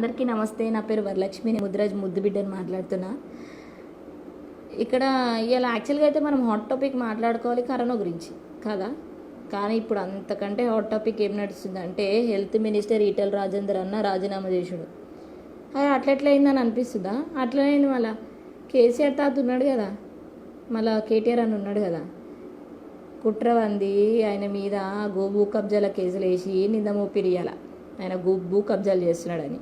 అందరికీ నమస్తే నా పేరు వరలక్ష్మి నేను ముద్రాజ్ ముద్దుబిడ్డని మాట్లాడుతున్నా. ఇక్కడ ఇలా యాక్చువల్గా అయితే మనం హాట్ టాపిక్ మాట్లాడుకోవాలి కరోనా గురించి కదా? కానీ ఇప్పుడు అంతకంటే హాట్ టాపిక్ ఏం నడుస్తుంది అంటే హెల్త్ మినిస్టర్ ఈటల్ రాజేందర్ అన్న రాజీనామా చేసుడు అది అట్లెట్లయిందని అనిపిస్తుందా? అట్లనే మళ్ళా. కేసీఆర్ తాత ఉన్నాడు కదా? మళ్ళా కేటీఆర్ అని ఉన్నాడు కదా? కుట్రవంది ఆయన మీద గో కబ్జాల కేసులు వేసి నింద మోపిరియాల ఆయన గో కబ్జాలు చేస్తున్నాడని.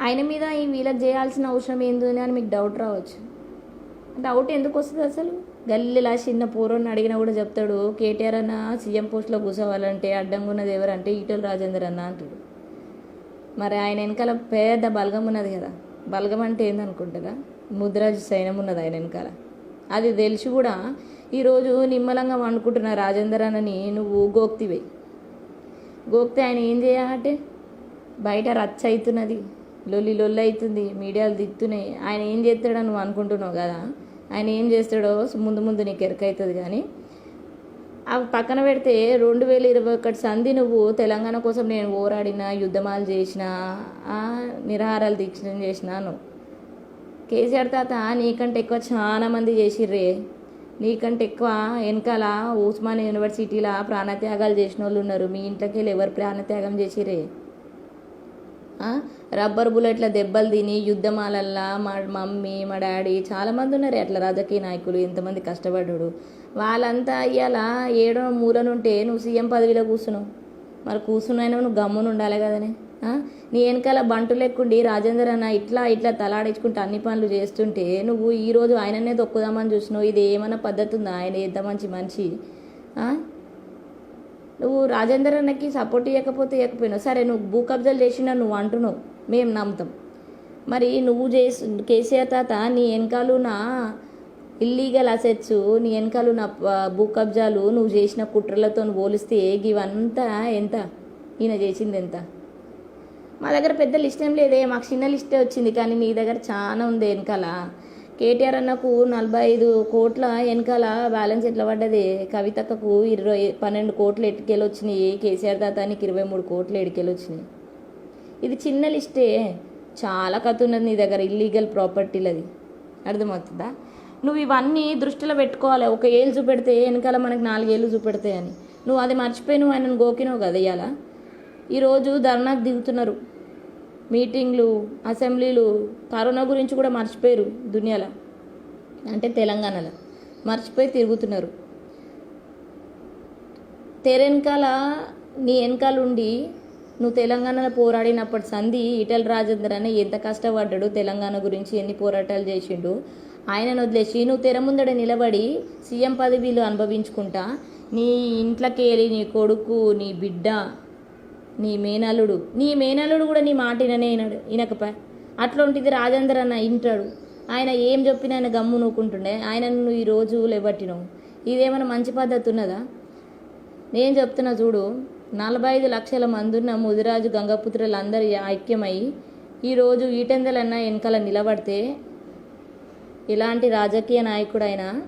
ఆయన మీద ఈ వీళ్ళకి చేయాల్సిన అవసరం ఏంది అని మీకు డౌట్ రావచ్చు. డౌట్ ఎందుకు వస్తుంది అసలు? గల్లీలా చిన్న పూర్వని అడిగినా కూడా చెప్తాడు కేటీఆర్ అన్న సీఎం పోస్ట్లో కూర్చోవాలంటే అడ్డంగా ఉన్నది ఎవరంటే ఈటల రాజేందర్ అన్న అంటాడు. మరి ఆయన వెనకాల పెద్ద బలగం ఉన్నది కదా. బలగం అంటే ఏందనుకుంటారా ముద్రాజ్ సైన్యం ఉన్నది ఆయన వెనకాల. అది తెలిసి కూడా ఈరోజు నిమ్మలంగా వండుకుంటున్న రాజేందర్ అన్నని నువ్వు గోక్తివే. గోక్తే ఆయన ఏం చేయాలంటే బయట రచ్చ అవుతున్నది. లొల్లి లొల్లి అవుతుంది మీడియాలు దిక్కుతున్నాయి ఆయన ఏం చేస్తాడని నువ్వు అనుకుంటున్నావు కదా? ఆయన ఏం చేస్తాడో ముందు ముందు నీకు ఎరకవుతుంది కానీ అవి పక్కన పెడితే రెండు వేల ఇరవై ఒకటి సంధి నువ్వు తెలంగాణ కోసం నేను పోరాడిన యుద్ధమాలు చేసిన నిరాహారాలు దీక్ష చేసినాను కేసీఆర్ తాత నీకంటే ఎక్కువ చాలా మంది చేసిర్రే. నీకంటే ఎక్కువ వెనకాల ఉస్మాన్ యూనివర్సిటీలో ప్రాణత్యాగాలు చేసిన వాళ్ళు ఉన్నారు. మీ ఇంట్లోకి వెళ్ళి ఎవరు ప్రాణత్యాగం చేసిర్రే? రబ్బర్ బుల్లెట్ల దెబ్బలు తిని యుద్ధమాలల్లా మా మమ్మీ మా డాడీ చాలామంది ఉన్నారు అట్లా రాజకీయ నాయకులు ఎంతమంది కష్టపడ్డాడు. వాళ్ళంతా అయ్యాల ఏడో మూలనుంటే నువ్వు సీఎం పదవిలో కూర్చున్నావు. మరి కూర్చున్నాయినా నువ్వు గమ్మున ఉండాలి కదనే నీ వెనకాల బంటు లెక్కుండి రాజేందర్ అన్న ఇట్లా ఇట్లా తలాడించుకుంటూ అన్ని పనులు చేస్తుంటే నువ్వు ఈరోజు ఆయననే తొక్కుదామని చూసినావు ఇది ఏమైనా పద్ధతి ఉందా? ఆయన ఎంత మంచి మనిషి నువ్వు రాజేందర్ అన్నకి సపోర్ట్ ఇవ్వకపోతే ఇవ్వకపోయినావు సరే నువ్వు భూ కబ్జాలు చేసినా నువ్వు అంటున్నావు. మేము నమ్ముతాం. మరి నువ్వు చేసి కేసీఆర్ తాత నీ వెనకాల నా ఇల్లీగల్ అసెట్స్ నీ వెనకాల నా భూ కబ్జాలు నువ్వు చేసిన కుట్రలతో పోలిస్తే ఇవంతా ఎంత? ఈయన చేసింది ఎంత? మా దగ్గర పెద్ద లిస్ట్ ఏం లేదే. మాకు చిన్న లిస్టే వచ్చింది కానీ నీ దగ్గర చాలా ఉంది వెనకాల. కేటీఆర్ అన్నకు నలభై ఐదు కోట్ల వెనకాల బ్యాలెన్స్ ఎట్లా పడ్డది? కవితక్కకు ఇరవై పన్నెండు కోట్లు ఎటుకెళ్ళి వచ్చినాయి కేసీఆర్ దాతానికి ఇరవై మూడు కోట్లు ఎడికెళ్ళి వచ్చినాయి ఇది చిన్న లిస్టే. చాలా కథ ఉన్నది నీ దగ్గర ఇల్లీగల్ ప్రాపర్టీలది అర్థమవుతుందా? నువ్వు ఇవన్నీ దృష్టిలో పెట్టుకోవాలి. ఒక ఏళ్ళు చూపెడితే వెనకాల మనకి నాలుగేళ్ళు చూపెడతాయని. నువ్వు అది మర్చిపోయి నువ్వు ఆయనను గోకినావు కదా ఇవాళ ఈరోజు ధర్నాకు దిగుతున్నారు. మీటింగ్లు అసెంబ్లీలు కరోనా గురించి కూడా మర్చిపోయారు దునియాలో. అంటే తెలంగాణలో. మర్చిపోయి తిరుగుతున్నారు. తెరెనకాల నీ వెనకాల ఉండి నువ్వు తెలంగాణలో పోరాడినప్పటి సంధి ఈటల రాజేందర్ అని ఎంత కష్టపడ్డాడు తెలంగాణ గురించి ఎన్ని పోరాటాలు చేసిండు. ఆయనను వదిలేసి నువ్వు తెర ముందడ నిలబడి సీఎం పదవిలు అనుభవించుకుంటా. నీ ఇంట్లోకి వెళ్ళి నీ కొడుకు నీ బిడ్డ నీ మేనల్లుడు. నీ మేనల్లుడు కూడా నీ మాట విననే వినడు. వినకపా. అట్లాంటిది రాజేందర్ అన్న వింటాడు. ఆయన ఏం చెప్పినా ఆయన గమ్ము నూకుంటుండే ఆయన నువ్వు ఈరోజు లేబట్టినావు ఇదేమైనా మంచి పద్ధతి ఉన్నదా? నేను చెప్తున్నా చూడు. నలభై ఐదు లక్షల మంది ఉన్న ముదిరాజు గంగపుత్రులు అందరు ఐక్యమై ఈరోజు ఈటెందలన్న వెనకాల నిలబడితే ఇలాంటి రాజకీయ నాయకుడైనా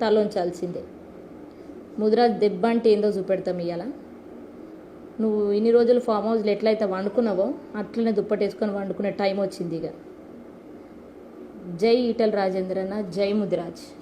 తలొంచాల్సిందే. ముదిరాజు దెబ్బ అంటే ఏందో చూపెడతాం ఇవాళ నువ్వు ఇన్ని రోజులు ఫామ్ హౌస్లో ఎట్లయితే వండుకున్నావో అట్లనే దుప్పటేసుకొని వండుకునే టైం వచ్చింది ఇక. జై ఈటల్ రాజేంద్రన్న జై ముదిరాజ్.